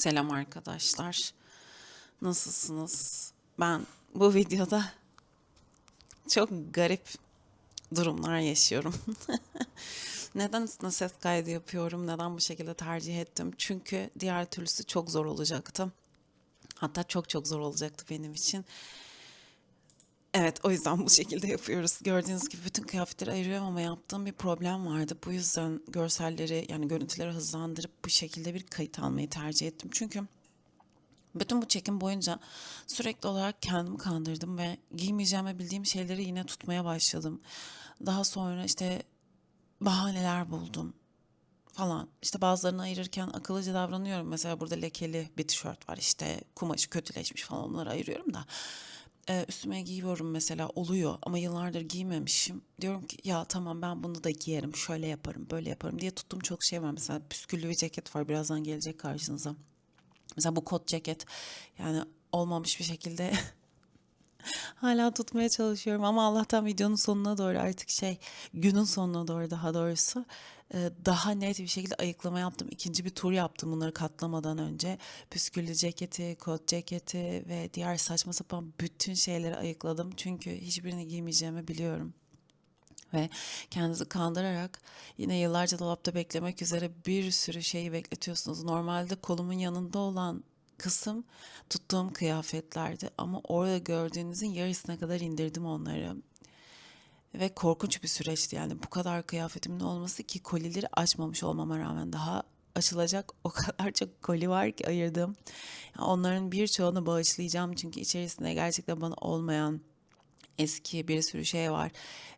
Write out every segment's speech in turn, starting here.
Selam arkadaşlar. Nasılsınız? Ben bu videoda çok garip durumlar yaşıyorum. Neden üstüne ses kaydı yapıyorum? Neden bu şekilde tercih ettim? Çünkü diğer türlüsü çok zor olacaktı. Hatta çok çok zor olacaktı benim için. Evet, o yüzden bu şekilde yapıyoruz. Gördüğünüz gibi bütün kıyafetleri ayırıyorum ama yaptığım bir problem vardı. Bu yüzden görselleri yani görüntüleri hızlandırıp bu şekilde bir kayıt almayı tercih ettim. Çünkü bütün bu çekim boyunca sürekli olarak kendimi kandırdım ve giymeyeceğimi bildiğim şeyleri yine tutmaya başladım. Daha sonra işte bahaneler buldum falan. İşte bazılarını ayırırken akıllıca davranıyorum. Mesela burada lekeli bir tişört var işte kumaşı kötüleşmiş falan onları ayırıyorum da. Ee, üstüme giyiyorum mesela oluyor ama yıllardır giymemişim. Diyorum ki ya tamam ben bunu da giyerim şöyle yaparım böyle yaparım diye tuttuğum çok şey var. Mesela püsküllü bir ceket var birazdan gelecek karşınıza. Mesela bu kot ceket yani olmamış bir şekilde hala tutmaya çalışıyorum ama Allah'tan videonun sonuna doğru artık şey günün sonuna doğru daha doğrusu e, daha net bir şekilde ayıklama yaptım. İkinci bir tur yaptım bunları katlamadan önce. Püsküllü ceketi, kot ceketi ve diğer saçma sapan bütün şeyleri ayıkladım. Çünkü hiçbirini giymeyeceğimi biliyorum ve kendinizi kandırarak yine yıllarca dolapta beklemek üzere bir sürü şeyi bekletiyorsunuz. Normalde kolumun yanında olan kısım tuttuğum kıyafetlerdi ama orada gördüğünüzün yarısına kadar indirdim onları. Ve korkunç bir süreçti yani bu kadar kıyafetimin olması ki kolileri açmamış olmama rağmen daha açılacak o kadar çok koli var ki ayırdım. Onların birçoğunu bağışlayacağım çünkü içerisinde gerçekten bana olmayan eski bir sürü şey var.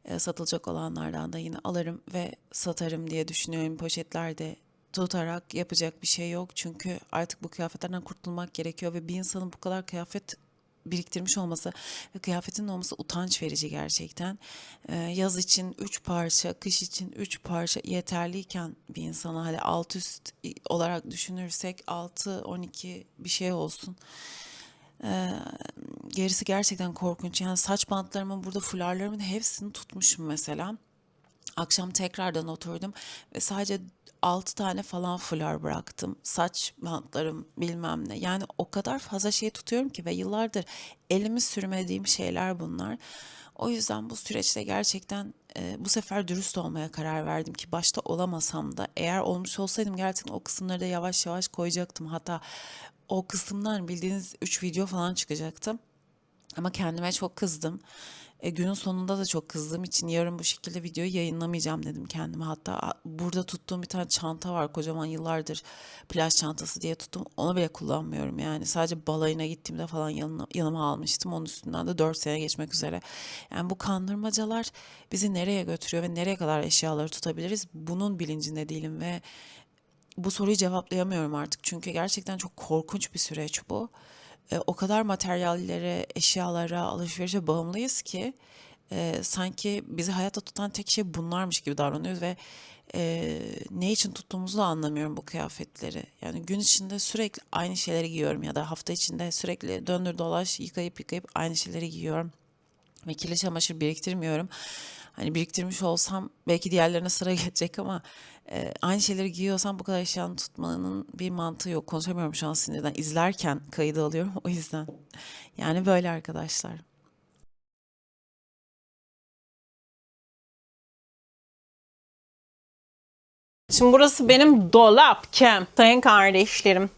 E, satılacak olanlardan da yine alırım ve satarım diye düşünüyorum. Poşetlerde tutarak yapacak bir şey yok. Çünkü artık bu kıyafetlerden kurtulmak gerekiyor ve bir insanın bu kadar kıyafet biriktirmiş olması ve kıyafetin olması utanç verici gerçekten. Ee, yaz için 3 parça, kış için 3 parça yeterliyken bir insana hadi alt üst olarak düşünürsek 6-12 bir şey olsun. Ee, gerisi gerçekten korkunç. Yani saç bantlarımın burada fularlarımın hepsini tutmuşum mesela. Akşam tekrardan oturdum ve sadece 6 tane falan fular bıraktım. Saç bantlarım bilmem ne. Yani o kadar fazla şey tutuyorum ki ve yıllardır elimi sürmediğim şeyler bunlar. O yüzden bu süreçte gerçekten e, bu sefer dürüst olmaya karar verdim ki başta olamasam da eğer olmuş olsaydım gerçekten o kısımları da yavaş yavaş koyacaktım. Hatta o kısımdan bildiğiniz 3 video falan çıkacaktı. Ama kendime çok kızdım. E, günün sonunda da çok kızdığım için yarın bu şekilde videoyu yayınlamayacağım dedim kendime. Hatta burada tuttuğum bir tane çanta var kocaman yıllardır plaj çantası diye tuttum. Onu bile kullanmıyorum yani. Sadece balayına gittiğimde falan yanına, yanıma almıştım. Onun üstünden de 4 sene geçmek üzere. Yani bu kandırmacalar bizi nereye götürüyor ve nereye kadar eşyaları tutabiliriz? Bunun bilincinde değilim ve bu soruyu cevaplayamıyorum artık. Çünkü gerçekten çok korkunç bir süreç bu e, o kadar materyallere, eşyalara, alışverişe bağımlıyız ki e, sanki bizi hayatta tutan tek şey bunlarmış gibi davranıyoruz ve e, ne için tuttuğumuzu da anlamıyorum bu kıyafetleri. Yani gün içinde sürekli aynı şeyleri giyiyorum ya da hafta içinde sürekli döndür dolaş yıkayıp yıkayıp aynı şeyleri giyiyorum. Ve kirli çamaşır biriktirmiyorum. Hani biriktirmiş olsam belki diğerlerine sıra gelecek ama e, aynı şeyleri giyiyorsam bu kadar eşyanı tutmanın bir mantığı yok. Konuşamıyorum şu an sinirden. İzlerken kaydı alıyorum o yüzden. Yani böyle arkadaşlar. Şimdi burası benim dolapkem. Sayın kardeşlerim.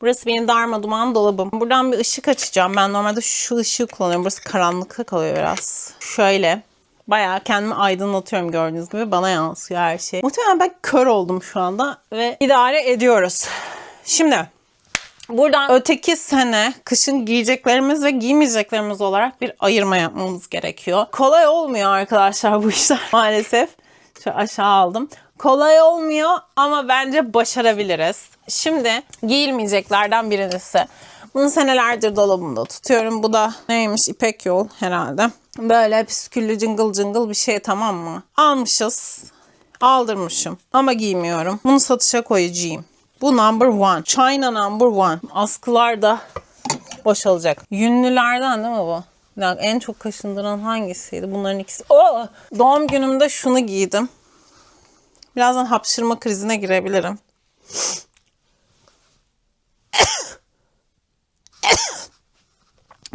Burası benim darma duman dolabım. Buradan bir ışık açacağım. Ben normalde şu ışığı kullanıyorum. Burası karanlıkta kalıyor biraz. Şöyle. Bayağı kendimi aydınlatıyorum gördüğünüz gibi. Bana yansıyor her şey. Muhtemelen ben kör oldum şu anda. Ve idare ediyoruz. Şimdi Buradan öteki sene kışın giyeceklerimiz ve giymeyeceklerimiz olarak bir ayırma yapmamız gerekiyor. Kolay olmuyor arkadaşlar bu işler maalesef. Şu aşağı aldım. Kolay olmuyor ama bence başarabiliriz. Şimdi giyilmeyeceklerden birincisi. Bunu senelerdir dolabımda tutuyorum. Bu da neymiş? İpek yol herhalde. Böyle püsküllü cıngıl cıngıl bir şey tamam mı? Almışız. Aldırmışım. Ama giymiyorum. Bunu satışa koyacağım. Bu number one. China number one. Askılar da boşalacak. Yünlülerden değil mi bu? Dakika, en çok kaşındıran hangisiydi? Bunların ikisi. Oo! Doğum günümde şunu giydim. Birazdan hapşırma krizine girebilirim.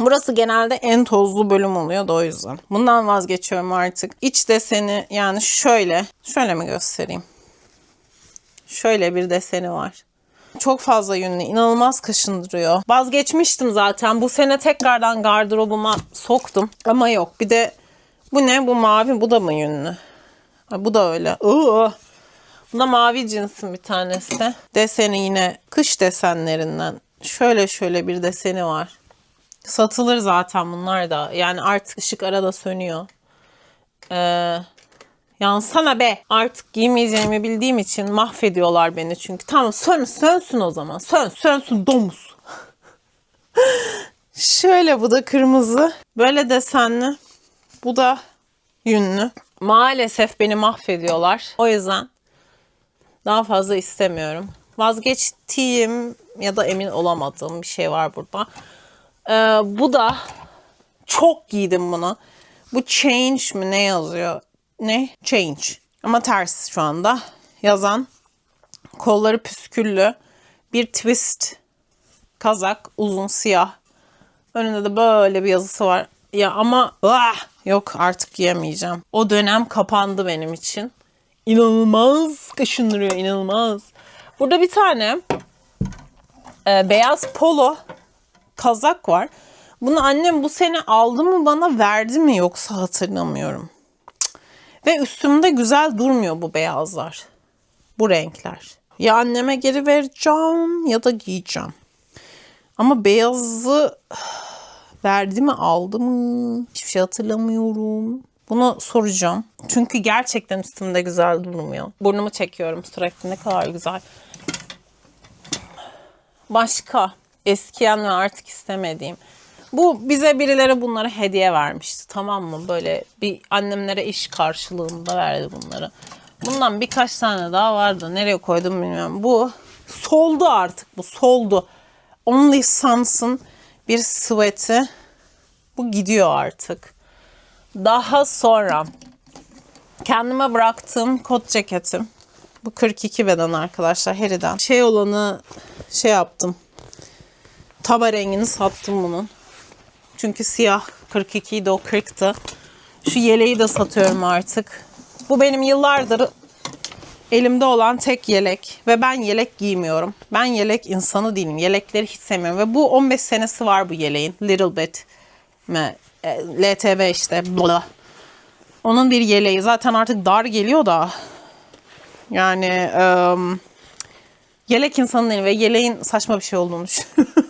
Burası genelde en tozlu bölüm oluyor da o yüzden. Bundan vazgeçiyorum artık. İç deseni yani şöyle. Şöyle mi göstereyim? Şöyle bir deseni var. Çok fazla yünlü, inanılmaz kaşındırıyor. Vazgeçmiştim zaten. Bu sene tekrardan gardırobuma soktum. Ama yok. Bir de bu ne? Bu mavi. Bu da mı yünlü? Bu da öyle. Iı. Bu da mavi cinsin bir tanesi. Deseni yine kış desenlerinden. Şöyle şöyle bir deseni var. Satılır zaten bunlar da. Yani artık ışık arada sönüyor. Ee, yansana be. Artık giymeyeceğimi bildiğim için mahvediyorlar beni çünkü. Tamam sön, sönsün o zaman. Sön, sönsün domuz. Şöyle bu da kırmızı. Böyle desenli. Bu da yünlü. Maalesef beni mahvediyorlar. O yüzden daha fazla istemiyorum. Vazgeçtiğim ya da emin olamadığım bir şey var burada. Ee, bu da çok giydim bunu. Bu change mi ne yazıyor? Ne? Change. Ama ters şu anda. Yazan kolları püsküllü bir twist kazak uzun siyah. Önünde de böyle bir yazısı var. Ya ama ah, yok artık giyemeyeceğim. O dönem kapandı benim için. İnanılmaz kaşındırıyor inanılmaz. Burada bir tane e, beyaz polo kazak var. Bunu annem bu sene aldı mı bana verdi mi yoksa hatırlamıyorum. Ve üstümde güzel durmuyor bu beyazlar. Bu renkler. Ya anneme geri vereceğim ya da giyeceğim. Ama beyazı verdi mi aldı mı hiçbir şey hatırlamıyorum. Bunu soracağım. Çünkü gerçekten üstümde güzel durmuyor. Burnumu çekiyorum sürekli ne kadar güzel. Başka eskiyen ve artık istemediğim. Bu bize birileri bunları hediye vermişti tamam mı? Böyle bir annemlere iş karşılığında verdi bunları. Bundan birkaç tane daha vardı. Nereye koydum bilmiyorum. Bu soldu artık bu soldu. Only Sans'ın bir sweat'i. Bu gidiyor artık. Daha sonra kendime bıraktığım kot ceketim. Bu 42 beden arkadaşlar Harry'den. Şey olanı şey yaptım. Taba rengini sattım bunun. Çünkü siyah 42 idi o 40'tı. Şu yeleği de satıyorum artık. Bu benim yıllardır elimde olan tek yelek ve ben yelek giymiyorum. Ben yelek insanı değilim. Yelekleri hiç sevmiyorum ve bu 15 senesi var bu yeleğin. Little bit mi? E, LTV işte. Blah. Onun bir yeleği zaten artık dar geliyor da yani em, yelek insanı değilim ve yeleğin saçma bir şey olduğunu düşünüyorum.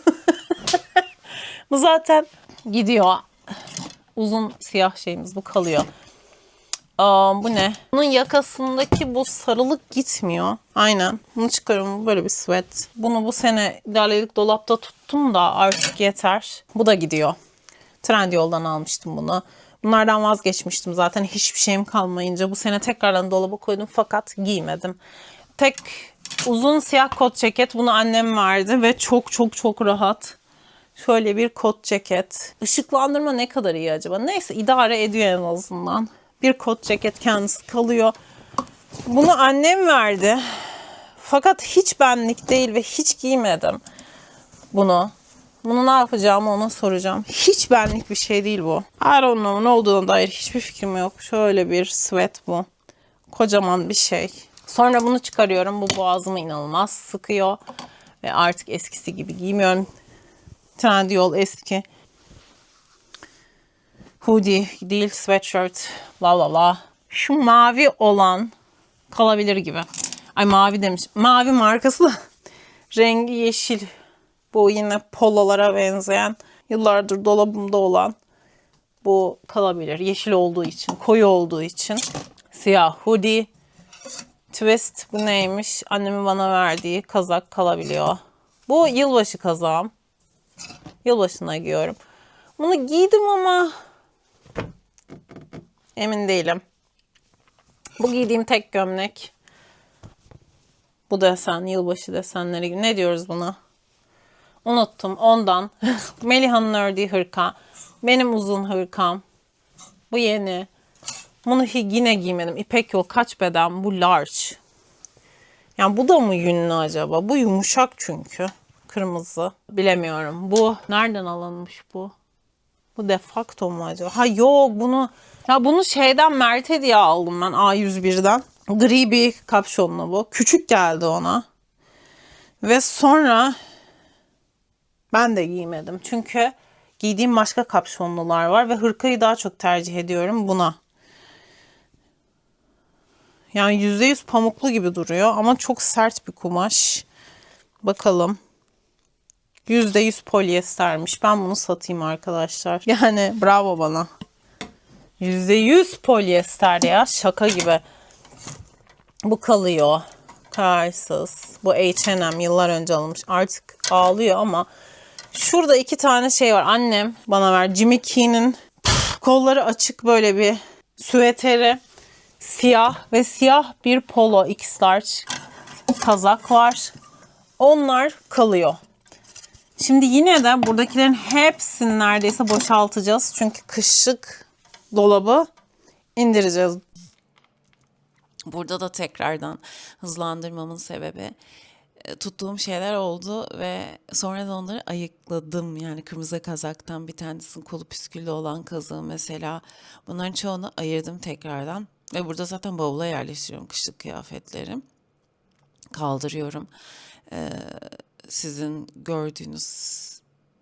Bu zaten gidiyor. Uzun siyah şeyimiz bu kalıyor. Aa, bu ne? Bunun yakasındaki bu sarılık gitmiyor. Aynen. Bunu çıkarıyorum. Böyle bir sweat. Bunu bu sene derledik dolapta tuttum da artık yeter. Bu da gidiyor. Trendyol'dan almıştım bunu. Bunlardan vazgeçmiştim zaten hiçbir şeyim kalmayınca. Bu sene tekrardan dolaba koydum fakat giymedim. Tek uzun siyah kot ceket bunu annem verdi ve çok çok çok rahat. Şöyle bir kot ceket. Işıklandırma ne kadar iyi acaba? Neyse idare ediyor en azından. Bir kot ceket kendisi kalıyor. Bunu annem verdi. Fakat hiç benlik değil ve hiç giymedim bunu. Bunu ne yapacağımı ona soracağım. Hiç benlik bir şey değil bu. I don't ne olduğuna dair hiçbir fikrim yok. Şöyle bir sweat bu. Kocaman bir şey. Sonra bunu çıkarıyorum. Bu boğazımı inanılmaz sıkıyor. Ve artık eskisi gibi giymiyorum. Trendyol eski. Hoodie değil sweatshirt. La la la. Şu mavi olan kalabilir gibi. Ay mavi demiş. Mavi markası rengi yeşil. Bu yine pololara benzeyen yıllardır dolabımda olan bu kalabilir. Yeşil olduğu için, koyu olduğu için. Siyah hoodie. Twist bu neymiş? Annemin bana verdiği kazak kalabiliyor. Bu yılbaşı kazağım. Yılbaşına giyiyorum. Bunu giydim ama emin değilim. Bu giydiğim tek gömlek. Bu desen, yılbaşı desenleri. Ne diyoruz buna? Unuttum ondan. Meliha'nın ördüğü hırka. Benim uzun hırkam. Bu yeni. Bunu yine giymedim. İpek yol kaç beden? Bu large. Yani bu da mı yünlü acaba? Bu yumuşak çünkü. Kırmızı. Bilemiyorum. Bu nereden alınmış bu? Bu defakto mu acaba? Ha yok bunu ya bunu şeyden Mert hediye aldım ben A101'den. Gri bir kapşonlu bu. Küçük geldi ona. Ve sonra ben de giymedim. Çünkü giydiğim başka kapşonlular var ve hırkayı daha çok tercih ediyorum buna. Yani %100 pamuklu gibi duruyor ama çok sert bir kumaş. Bakalım. %100 polyestermiş. Ben bunu satayım arkadaşlar. Yani bravo bana. %100 polyester ya. Şaka gibi. Bu kalıyor. Kararsız. Bu H&M yıllar önce alınmış. Artık ağlıyor ama şurada iki tane şey var. Annem bana ver. Jimmy Kee'nin kolları açık böyle bir süveteri. Siyah ve siyah bir polo X large kazak var. Onlar kalıyor. Şimdi yine de buradakilerin hepsini neredeyse boşaltacağız. Çünkü kışlık dolabı indireceğiz. Burada da tekrardan hızlandırmamın sebebi e, tuttuğum şeyler oldu ve sonra da onları ayıkladım. Yani kırmızı kazaktan bir tanesinin kolu püsküllü olan kazığı mesela. Bunların çoğunu ayırdım tekrardan. Ve burada zaten bavula yerleştiriyorum kışlık kıyafetleri. Kaldırıyorum. Ee, sizin gördüğünüz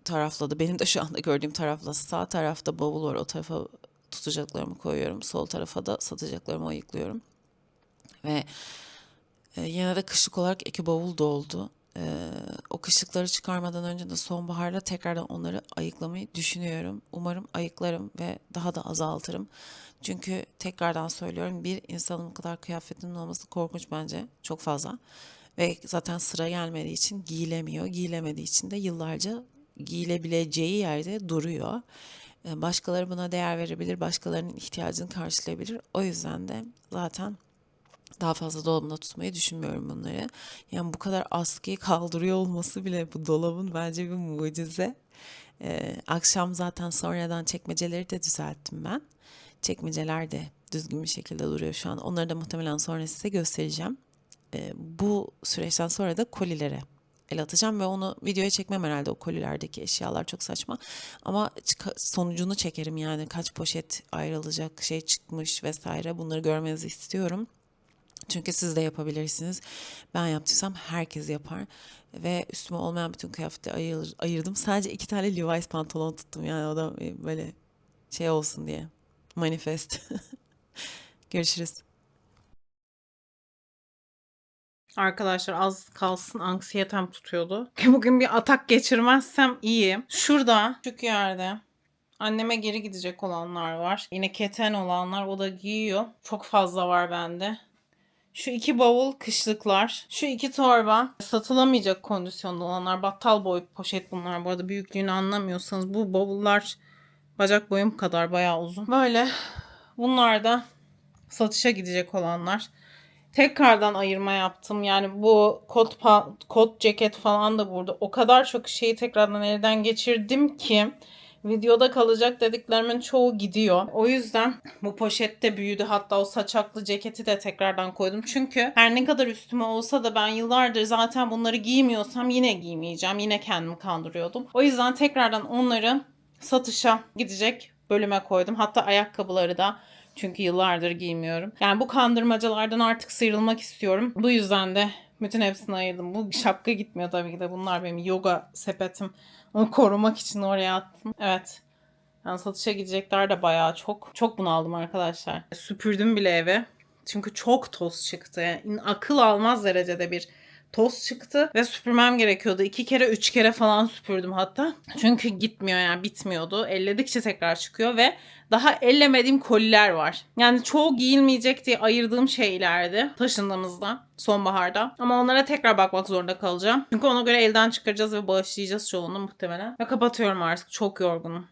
tarafla da benim de şu anda gördüğüm tarafla sağ tarafta bavul var. O tarafa tutacaklarımı koyuyorum. Sol tarafa da satacaklarımı ayıklıyorum. Ve e, yine de kışlık olarak iki bavul doldu. E, o kışlıkları çıkarmadan önce de sonbaharda tekrardan onları ayıklamayı düşünüyorum. Umarım ayıklarım ve daha da azaltırım. Çünkü tekrardan söylüyorum bir insanın bu kadar kıyafetinin olması korkunç bence. Çok fazla. Ve zaten sıra gelmediği için giyilemiyor. Giyilemediği için de yıllarca giyilebileceği yerde duruyor. E, Başkaları buna değer verebilir, başkalarının ihtiyacını karşılayabilir. O yüzden de zaten daha fazla dolabımda tutmayı düşünmüyorum bunları. Yani bu kadar askıyı kaldırıyor olması bile bu dolabın bence bir mucize. Ee, akşam zaten sonradan çekmeceleri de düzelttim ben. Çekmeceler de düzgün bir şekilde duruyor şu an. Onları da muhtemelen sonra size göstereceğim. Ee, bu süreçten sonra da kolilere el atacağım ve onu videoya çekmem herhalde o kolilerdeki eşyalar çok saçma. Ama sonucunu çekerim yani kaç poşet ayrılacak şey çıkmış vesaire bunları görmenizi istiyorum. Çünkü siz de yapabilirsiniz. Ben yaptıysam herkes yapar. Ve üstüme olmayan bütün kıyafetleri ayır, ayırdım. Sadece iki tane Levi's pantolon tuttum. Yani o da böyle şey olsun diye. Manifest. Görüşürüz. Arkadaşlar az kalsın anksiyetem tutuyordu. Bugün bir atak geçirmezsem iyi. Şurada şu yerde anneme geri gidecek olanlar var. Yine keten olanlar o da giyiyor. Çok fazla var bende. Şu iki bavul kışlıklar. Şu iki torba satılamayacak kondisyonda olanlar. Battal boy poşet bunlar. Bu arada büyüklüğünü anlamıyorsanız bu bavullar bacak boyum kadar bayağı uzun. Böyle bunlar da satışa gidecek olanlar. Tekrardan ayırma yaptım. Yani bu kot pa- kot ceket falan da burada. O kadar çok şeyi tekrardan elden geçirdim ki videoda kalacak dediklerimin çoğu gidiyor. O yüzden bu poşette büyüdü. Hatta o saçaklı ceketi de tekrardan koydum. Çünkü her ne kadar üstüme olsa da ben yıllardır zaten bunları giymiyorsam yine giymeyeceğim. Yine kendimi kandırıyordum. O yüzden tekrardan onları satışa gidecek bölüme koydum. Hatta ayakkabıları da çünkü yıllardır giymiyorum. Yani bu kandırmacalardan artık sıyrılmak istiyorum. Bu yüzden de bütün hepsini ayırdım. Bu şapka gitmiyor tabii ki de. Bunlar benim yoga sepetim. Onu korumak için oraya attım. Evet. Yani satışa gidecekler de bayağı çok. Çok bunaldım arkadaşlar. Süpürdüm bile eve. Çünkü çok toz çıktı. Yani akıl almaz derecede bir toz çıktı ve süpürmem gerekiyordu. İki kere, üç kere falan süpürdüm hatta. Çünkü gitmiyor yani bitmiyordu. Elledikçe tekrar çıkıyor ve daha ellemediğim koliler var. Yani çoğu giyilmeyecek diye ayırdığım şeylerdi taşındığımızda sonbaharda. Ama onlara tekrar bakmak zorunda kalacağım. Çünkü ona göre elden çıkaracağız ve bağışlayacağız çoğunu muhtemelen. Ve kapatıyorum artık. Çok yorgunum.